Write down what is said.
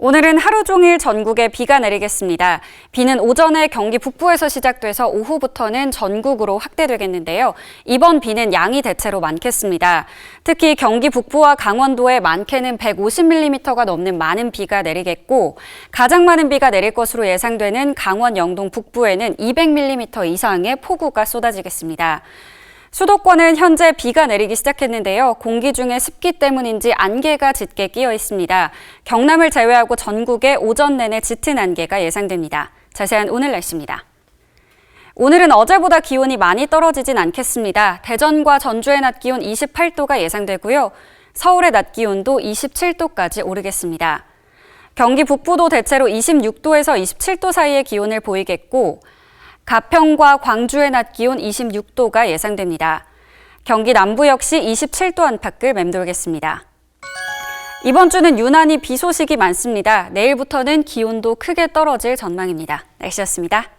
오늘은 하루 종일 전국에 비가 내리겠습니다. 비는 오전에 경기 북부에서 시작돼서 오후부터는 전국으로 확대되겠는데요. 이번 비는 양이 대체로 많겠습니다. 특히 경기 북부와 강원도에 많게는 150mm가 넘는 많은 비가 내리겠고 가장 많은 비가 내릴 것으로 예상되는 강원 영동 북부에는 200mm 이상의 폭우가 쏟아지겠습니다. 수도권은 현재 비가 내리기 시작했는데요. 공기 중에 습기 때문인지 안개가 짙게 끼어 있습니다. 경남을 제외하고 전국에 오전 내내 짙은 안개가 예상됩니다. 자세한 오늘 날씨입니다. 오늘은 어제보다 기온이 많이 떨어지진 않겠습니다. 대전과 전주의 낮 기온 28도가 예상되고요. 서울의 낮 기온도 27도까지 오르겠습니다. 경기 북부도 대체로 26도에서 27도 사이의 기온을 보이겠고 가평과 광주의 낮 기온 26도가 예상됩니다. 경기 남부 역시 27도 안팎을 맴돌겠습니다. 이번 주는 유난히 비 소식이 많습니다. 내일부터는 기온도 크게 떨어질 전망입니다. 날씨였습니다.